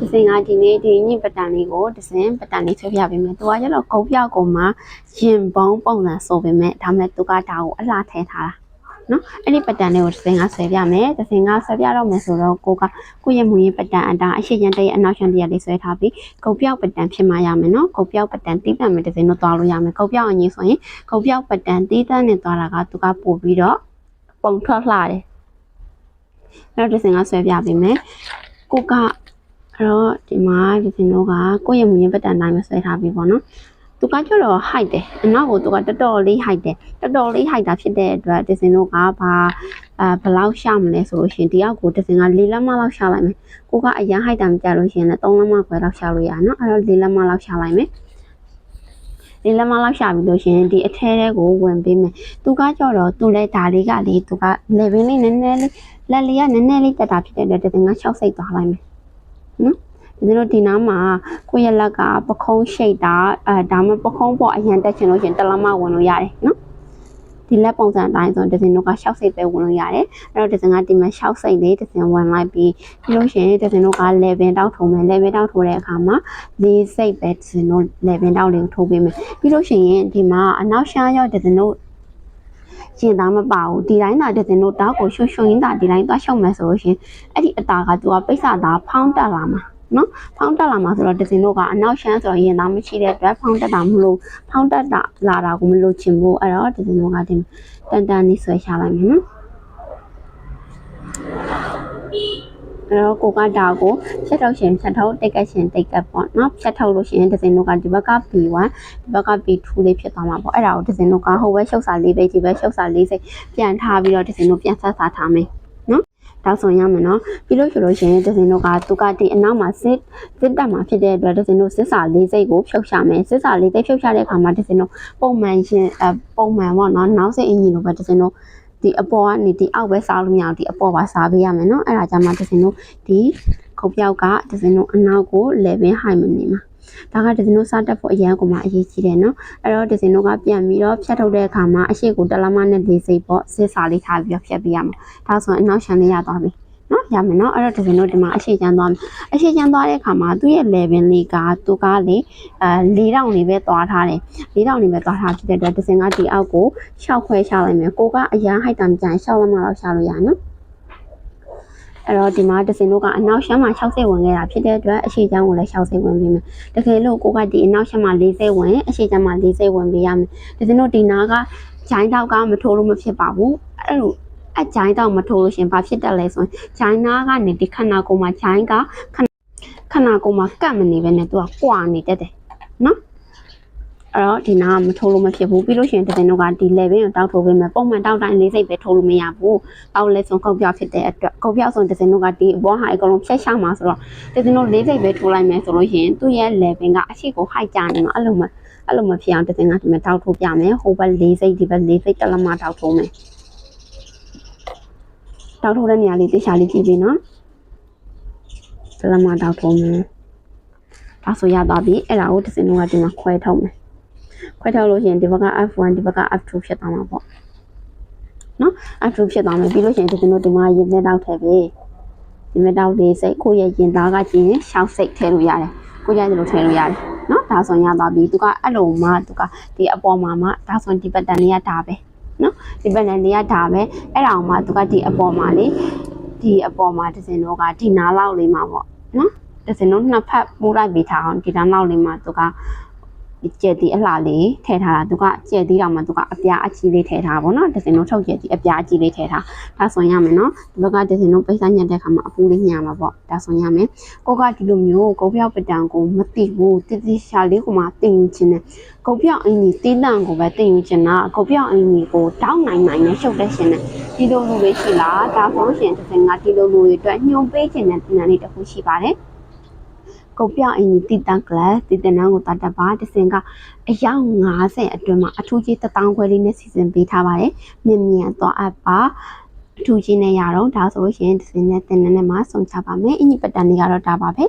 ဒီစင်ကဒီနေ့ဒီညစ်ပတန်လေးကိုဒီစင်ပတန်လေးဆွဲပြပေးမယ်သူကကျတော့ကုတ်ပြောက်ကုန်မှာရင်ပုံးပုံစံဆိုပေမဲ့ဒါမဲ့သူကဒါကိုအလှထည့်ထားတာနော်အဲ့ဒီပတန်လေးကိုဒီစင်ကဆွဲပြမယ်ဒီစင်ကဆွဲပြတော့မယ်ဆိုတော့ကိုကကိုယ့်ရဲ့မူရင်းပတန်အတားအရှိရန်တရဲ့အနောက်ရှန်တရလေးဆွဲထားပြီးကုတ်ပြောက်ပတန်ဖြစ်မှရမယ်နော်ကုတ်ပြောက်ပတန်တီးတတ်မယ်ဒီစင်တော့သွားလို့ရမယ်ကုတ်ပြောက်အရင်ဆိုရင်ကုတ်ပြောက်ပတန်တီးတတ်နဲ့သွားတာကသူကပို့ပြီးတော့ပုံထွက်လှတယ်အဲ့တော့ဒီစင်ကဆွဲပြပေးမယ်ကိုက အဲ့တော့ဒီမှာဒီစင်တို့ကကိုယ့်ရဲ့မူရင်းပတန်တိုင်းမဆွဲထားပြီပေါ့နော်သူကကျတော့ height တယ်အနောက်ကိုသူကတော်တော်လေး height တယ်တော်တော်လေး height တာဖြစ်တဲ့အတွက်ဒီစင်တို့ကဘာအဲဘယ်လောက်ရှာမလဲဆိုလို့ရှိရင်ဒီအောက်ကိုဒီစင်က၄လက်မလောက်ရှာလိုက်မယ်ကိုကအရင် height တာမကြလို့ရှိရင်လည်း၃လက်မခွဲလောက်ရှာလို့ရနော်အဲ့တော့၄လက်မလောက်ရှာလိုက်မယ်ဒီလက်မလောက်ရှာပြီးလို့ရှိရင်ဒီအထဲထဲကိုဝင်ပေးမယ်သူကကြောတော့သူလည်းဒါလေးကလေသူက level လေးနည်းနည်းလေးလက်လေးကနည်းနည်းလေးတက်တာဖြစ်တဲ့အတွက်ဒီစင်က6စိတ်သွားလိုက်မယ် ဒီလိုဒီနားမှာကိုယ့်ရဲ့လက်ကပခုံးရှိတ်တာအဲဒါမှပခုံးပေါ်အရန်တက်ချင်လို့ရှရင်တလမဝင်လို့ရတယ်နော်ဒီလက်ပုံစံအတိုင်းဆိုဒီဇင်တို့က6စိတ်ပဲဝင်လို့ရတယ်အဲ့တော့ဒီဇင်ကဒီမှာ6စိတ်လေးဒီဇင်ဝင်လိုက်ပြီးပြီးလို့ရှရင်ဒီဇင်တို့က level တောက်ထုံမယ် level တောက်ထိုးတဲ့အခါမှာ၄စိတ်ပဲဒီဇင်တို့ level တောက်လေးကိုထိုးပေးမယ်ပြီးလို့ရှရင်ဒီမှာအနောက်ရှားရောက်ဒီဇင်တို့ ရင်သားမပါဘူးဒီတိုင်းသာဒီဇင်တို့တောက်ကိုရွှွှွှွရင်းသာဒီတိုင်းသွားရှုံမယ်ဆိုလို့ရှရင်အဲ့ဒီအတာကသူကပိတ်စာသားဖောင်းတက်လာမှာနော်ဖောင်းတက်လာမှာဆိုတော့ဒဇင်တို့ကအနောက်ရှမ်းဆိုတော့ရင်သားမရှိတဲ့အတွက်ဖောင်းတက်တာမလို့ဖောင်းတက်တာလာတာကိုမလို့ချင်ဘူးအဲ့တော့ဒဇင်တို့ကဒီတန်တန်လေးဆွဲချလိုက်မယ်နော် အဲ့တော့ကိုကဒါကိုဖြတ်ထုတ်ရှင်ဖြတ်ထုတ်တိတ်ကက်ရှင်တိတ်ကက်ပေါ့နော်ဖြတ်ထုတ်လို့ရှိရင်ဒဇင်တို့ကဒီဘက်က B1 ဒီဘက်က B2 လေးဖြစ်သွားမှာပေါ့အဲ့ဒါကိုဒဇင်တို့ကဟိုဘက်ရှုပ်စာလေးပဲဒီဘက်ရှုပ်စာလေးစိတ်ပြန်ထားပြီးတော့ဒဇင်တို့ပြန်ဆက်စားထားမယ်တောက်ဆောင်ရမယ်နော်ပြီးလို့ဆိုလို့ရှိရင်ဒဇင်တို့ကသူကဒီအနောက်မှာစစ်စစ်တက်မှာဖြစ်တဲ့အတွက်ဒဇင်တို့စစ်စာလေးစိတ်ကိုဖြုတ်ချမယ်စစ်စာလေးစိတ်ဖြုတ်ချတဲ့အခါမှာဒဇင်တို့ပုံမှန်ရှင်အပုံမှန်ပေါ့နော်နောက်စိတ်အင်ဂျင်လိုပဲဒဇင်တို့ ဒီအပေါ်ကနေဒီအောက်ပဲစားလို့မရဘူးဒီအပေါ်ပါစားပေးရမယ်နော်အဲ့ဒါကြောင့်မှဒဇင်တို့ဒီခုတ်ပြောက်ကဒဇင်တို့အနောက်ကို level high မနေမှာဒါကဒဇင်တို့စတက်ဖို့အရန်ကိုမှအရေးကြီးတယ်နော်အဲ့တော့ဒဇင်တို့ကပြန်ပြီးတော့ဖြတ်ထုတ်တဲ့အခါမှာအရှိကိုတလမနဲ့လေးစိတ်ပေါ့စစ်စာလေးထားပြီးတော့ဖြတ်ပေးရမှာဒါဆိုရင်အနောက်ရှမ်းလေးရသွားပြီနော် ရမယ်နော်အဲ့တော့ဒီစင်တို့ဒီမှာအရှိချမ်းသွားမယ်အရှိချမ်းသွားတဲ့အခါမှာသူ့ရဲ့ level လေးကသူကလေအဲ၄တောင်လေးပဲသွားထားတယ်၄တောင်လေးပဲသွားထားဖြစ်တဲ့အတွက်ဒီစင်ကဒီအောက်ကို6ခွဲချလိုက်မယ်ကိုကအရန်ဟိုက်တမ်ကြိုင်6လက်မလောက်ချလို့ရနော်အဲ့တော့ဒီမှာဒဇင်တို့ကအနောက်ရှမ်းမှာ60ဝင်ခဲ့တာဖြစ်တဲ့အတွက်အရှိချမ်းကိုလည်း60ဝင်ပေးမယ်တကယ်လို့ကိုကဒီအနောက်ရှမ်းမှာ40ဝင်အရှိချမ်းမှာ40ဝင်ပေးရမယ်ဒဇင်တို့ဒီနာကဂျိုင်းတောက်ကမထိုးလို့မဖြစ်ပါဘူးအဲ့လို အဂျိုင်းတောက်မထိုးလို့ရှင်ဘာဖြစ်တယ်လဲဆိုရင်ဂျိုင်းနာကနေဒီခနာကိုမှာဂျိုင်းကခဏခနာကိုမှာကတ်မနေပဲနဲ့သူကကွာနေတတ်တယ်နော်အဲ့တော့ဒီနာကမထိုးလို့မဖြစ်ဘူးပြီးလို့ရှိရင်တကယ်တော့ကဒီ level ကိုတောက်ထိုးပေးမယ်ပုံမှန်တောက်တိုင်းလေးစိတ်ပဲထိုးလို့မရဘူးတောက်လဲဆုံးကုတ်ပြောက်ဖြစ်တဲ့အတွက်ကုတ်ပြောက်ဆုံးတကယ်တော့ကဒီအပေါ်ဟာအကုန်လုံးဖြတ်ချမှာဆိုတော့တကယ်တော့လေးစိတ်ပဲထိုးလိုက်မယ်ဆိုလို့ရှိရင်သူ့ရဲ့ level ကအရှိကို high ကြနေမှာအဲ့လိုမှအဲ့လိုမဖြစ်အောင်တကယ်ကဒီမှာတောက်ထိုးပြမယ်ဟိုဘက်လေးစိတ်ဒီဘက်လေးစိတ်တလမတောက်ထိုးမယ် တောက်ထိုးတဲ့နေရာလေးသိချာလေးကြည့်ပြီနော်။ဒလမတောက်ထုံးမယ်။ဒါဆိုရသွားပြီ။အဲ့ဒါကိုတစ်စင်းလုံးကဒီမှာခွဲထုတ်မယ်။ခွဲထုတ်လို့ရှိရင်ဒီဘက်က F1 ဒီဘက်က F2 ဖြစ်သွားမှာပေါ့။နော် F2 ဖြစ်သွားမယ်ပြီးလို့ရှိရင်ဒီစင်းတို့ဒီမှာရင်မဲ့တောက်ထည့်ပြီ။ရင်မဲ့တောက်လေးစိတ်ကိုယ့်ရဲ့ရင်သားကကျင်းရှောက်စိတ်ထည့်လို့ရတယ်။ကိုယ့်ရဲ့ဒီလိုထည့်လို့ရတယ်။နော်ဒါဆိုရသွားပြီ။သူကအဲ့လိုမှသူကဒီအပေါ်မှာမှဒါဆိုဒီဘက်တန်လေးကဒါပဲ။ နော်ဒီဘက်တန်လေးကဒါပဲ။အဲ့ဒါအောင်မှသူကဒီအပေါ်မှာလေဒီအပေါ်မှာဒဇင်တို့ကဒီနားလောက်လေးမှာပေါ့နော်ဒဇင်တို့နှစ်ဖက်ပိုးလိုက်ပေးထားအောင်ဒီနားလောက်လေးမှာသူက ကျက်တီအလှလေးထည့်ထားတာသူကကျက်တီတောင်မှသူကအပြားအကြီးလေးထည့်ထားပါတော့ဒဇင်တို့ထုတ်ကျက်တီအပြားအကြီးလေးထည့်ထားဒါဆိုရမယ်နော်ဒီဘက်ကဒဇင်တို့ပိတ်ဆိုင်ညက်တဲ့ခါမှာအပူလေးညမှာပေါ့ဒါဆိုရမယ်ကိုကဒီလိုမျိုးကိုပြောက်ပတံကိုမတိဘူးတိတိရှာလေးကိုမှတင်ချင်းတယ်ကိုပြောက်အင်းကြီးတီးတန့်ကိုပဲတင်ယူချင်တာကိုပြောက်အင်းကြီးကိုတောင်းနိုင်နိုင်နဲ့ရှုပ်တဲ့ရှင်နဲ့ဒီလိုလူတွေရှိလားဒါဆိုလို့ရှိရင်တစ်စင်ကဒီလိုလူတွေအတွက်ညှို့ပေးခြင်းတဲ့တင်နန်းလေးတစ်ခုရှိပါတယ် ကုတ်ပြအင်ကြီးတီတန်ကလပ်တီတနန်းကိုတတ်တပါတစ်စင်ကအယောက်90အတွင်းမှာအထူးကြီး1000ခွဲလေးနဲ့စီစဉ်ပေးထားပါတယ်မြင်မြန်သွားအပ်ပါအထူးကြီးနဲ့ရတော့ဒါဆိုလို့ရှိရင်တစ်စင်နဲ့တင်နန်းနဲ့မှာစုံချပါမယ်အင်ကြီးပတန်လေးကတော့ဒါပါပဲ